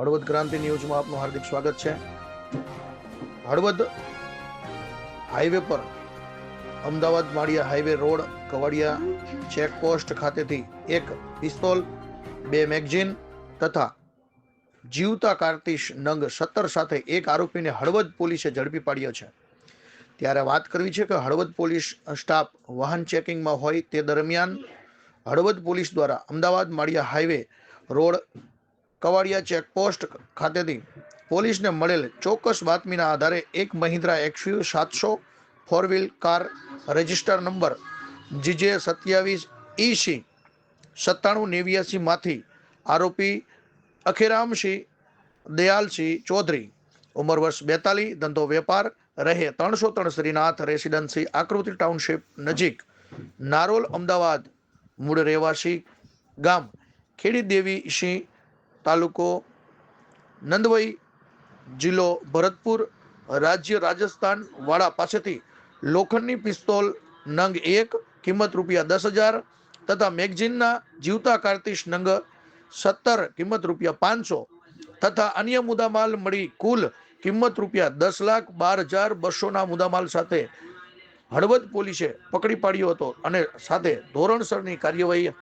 હળવદ ક્રાંતિ ન્યૂઝમાં આપનું હાર્દિક સ્વાગત છે. હળવદ હાઈવે પર Ahmedabad Maliya highway road Kavadiya checkpost ખાતેથી એક પિસ્તોલ, બે મેગઝીન તથા જીવતા કાર્તિશ નંગ સત્તર સાથે એક આરોપીને હળવદ પોલીસે ઝડપી પાડ્યો છે. ત્યારે વાત કરવી છે કે હળવદ પોલીસ સ્ટાફ વાહન ચેકિંગમાં હોય તે દરમિયાન હળવદ પોલીસ દ્વારા Ahmedabad Maliya highway road Kavadiya checkpost ખાતેથી પોલીસને મળેલ ચોક્કસ બાતમીના આધારે એક મહિન્દ્રા એક્સયુ સાતસો four wheel car register number GJ સત્યાવીસ ઈસી સત્તાણું નેવ્યાસીમાંથી આરોપી અખેરામસિંહ દયાલસિંહ ચૌધરી. ઉંમર વર્ષ બેતાલીસ, ધંધો વેપાર, રહે ત્રણસો ત્રણ શ્રીનાથ રેસિડેન્સી, આકૃતિ ટાઉનશીપ નજીક, નારોલ અમદાવાદ, મૂળ રહેવાસી ગામ, ખેડી દેવી સિંહ તાલુકો નંદવઈ જિલ્લો ભરતપુર રાજ્ય રાજસ્થાન વાળા પાસેથી લોખંડની પિસ્તોલ નંગ એક, કિંમત રૂપિયા દસ હજાર તથા મેગઝીનના જીવતા કાર્તિશ નંગ સત્તર, કિંમત રૂપિયા પાંચસો તથા અન્ય મુદ્દામાલ મળી કુલ કિંમત રૂપિયા દસ લાખ બાર હજાર બસોના મુદ્દામાલ સાથે હળવદ પોલીસે પકડી પાડ્યો હતો અને સાથે ધોરણસરની કાર્યવાહી